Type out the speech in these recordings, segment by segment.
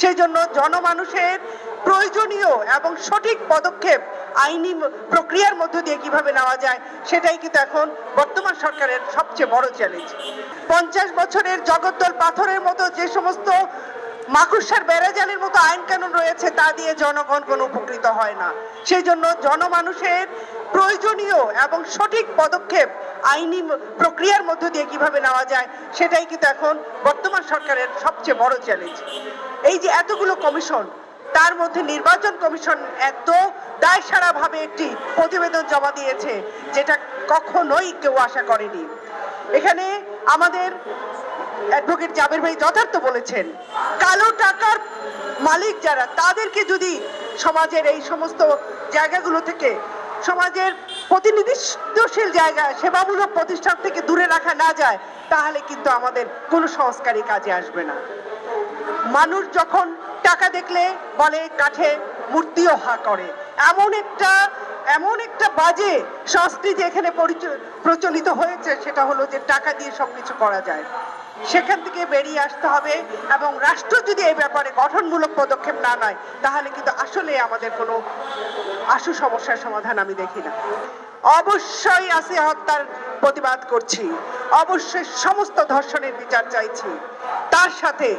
সেই জন্য জনমানুষের প্রয়োজনীয় এবং সঠিক পদক্ষেপ আইনি প্রক্রিয়ার মধ্য দিয়ে কীভাবে নেওয়া যায়, সেটাই কিন্তু এখন বর্তমান সরকারের সবচেয়ে বড় চ্যালেঞ্জ পঞ্চাশ বছরের জগদ্দল পাথরের মতো যে সমস্ত মাকুসার বেড়াজালের মতো আইন কানুন রয়েছে, তা দিয়ে জনগণ কোনো উপকৃত হয় না। সেই জন্য জনমানুষের প্রয়োজনীয় এবং সঠিক পদক্ষেপ আইনি প্রক্রিয়ার মধ্য দিয়ে কীভাবে নেওয়া যায়, সেটাই কিন্তু এখন বর্তমান সরকারের সবচেয়ে বড় চ্যালেঞ্জ এই যে এতগুলো কমিশন, তার মধ্যে নির্বাচন কমিশন এত দায়সারাভাবে একটি প্রতিবেদন জমা দিয়েছে, যেটা কখনোই কেউ আশা করেনি। এখানে আমাদের অ্যাডভোকেট জাবের ভাই যথার্থ বলেছেন, কালো টাকার মালিক যারা, তাদেরকে যদি সমাজের এই সমস্ত জায়গাগুলো থেকে সমাজের প্রতিনিধিত্বশীল জায়গা, সেবামূলক প্রতিষ্ঠান থেকে দূরে রাখা না যায়, তাহলে কিন্তু আমাদের কোনো সংস্কারই কাজে আসবে না। মানুষ যখন টাকা দেখলে বলে, কাঠে মূর্তিও হা করে। এমন একটা এমন একটা বাজে সংস্কৃতি এখানে পরিচ- প্রচলিত হয়েছে, সেটা হলো যে টাকা দিয়ে সবকিছু করা যায়। সেখান থেকে বেরিয়ে আসতে হবে এবং রাষ্ট্র যদি এই ব্যাপারে গঠনমূলক পদক্ষেপ না নেয়, তাহলে কিন্তু আসলে আমাদের কোনো আশু সমস্যার সমাধান আমি দেখি না। অবশ্যই আসিয়া হত্যার প্রতিবাদ করছি। অবশ্যই সমস্ত ধর্ষণের বিচার চাইছি। তার সাথে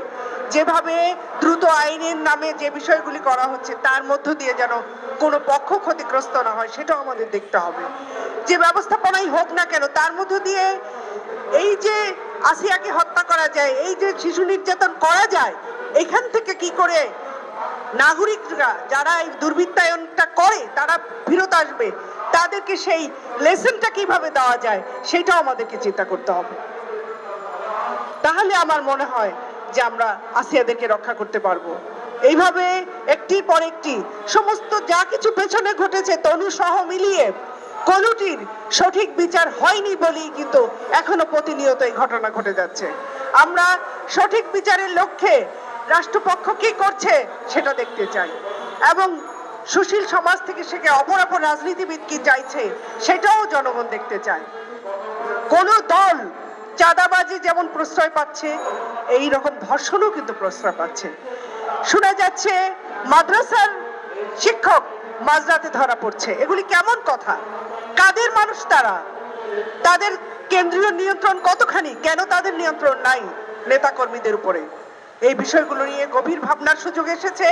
যেভাবে দ্রুত আইনের নামে যে বিষয়গুলি করা হচ্ছে, তার মধ্য দিয়ে যেন কোনো পক্ষ ক্ষতিগ্রস্ত না হয়, সেটাও আমাদের দেখতে হবে। যে ব্যবস্থাপনাই হোক না কেন, তার মধ্য দিয়ে এই যে আসিয়াকে হত্যা করা যায়, এই যে শিশু নির্যাতন করা যায়, এখান থেকে কি করে নাগরিকরা যারা এই দুর্বৃত্তায়নটা করে, তারা ফেরত আসবে? তাদেরকে সেই লেসনটা কীভাবে দেওয়া যায়, সেটাও আমাদেরকে চিন্তা করতে হবে। তাহলে আমার মনে হয় যে আমরা আসিয়াদেরকে রক্ষা করতে পারব। এইভাবে একটির পর একটি সমস্ত যা কিছু পেছনে ঘটেছে, তনু সহ মিলিয়ে কলুটির সঠিক বিচার হয়নি বলেই কিন্তু এখনও প্রতিনিয়ত এই ঘটনা ঘটে যাচ্ছে। আমরা সঠিক বিচারের লক্ষ্যে রাষ্ট্রপক্ষ কি করছে সেটা দেখতে চাই। এবং সুশীল সমাজ থেকে সেকে অপর অপর রাজনীতিবিদ কি চাইছে সেটাও জনগণ দেখতে চায়। কোন দল চাঁদাবাজি যেমন প্রশ্রয় পাচ্ছে, এই রকম ধর্ষণও কিন্তু প্রশ্রয় পাচ্ছে। শোনা যাচ্ছে মাদ্রাসার শিক্ষক মাঝরাতে ধরা পড়ছে। এগুলি কেমন কথা? কাদের মানুষ তারা? তাদের কেন্দ্রীয় নিয়ন্ত্রণ কতখানি? কেন তাদের নিয়ন্ত্রণ নাই নেতাকর্মীদের উপরে? এই বিষয়গুলো নিয়ে গভীর ভাবনার সুযোগ এসেছে।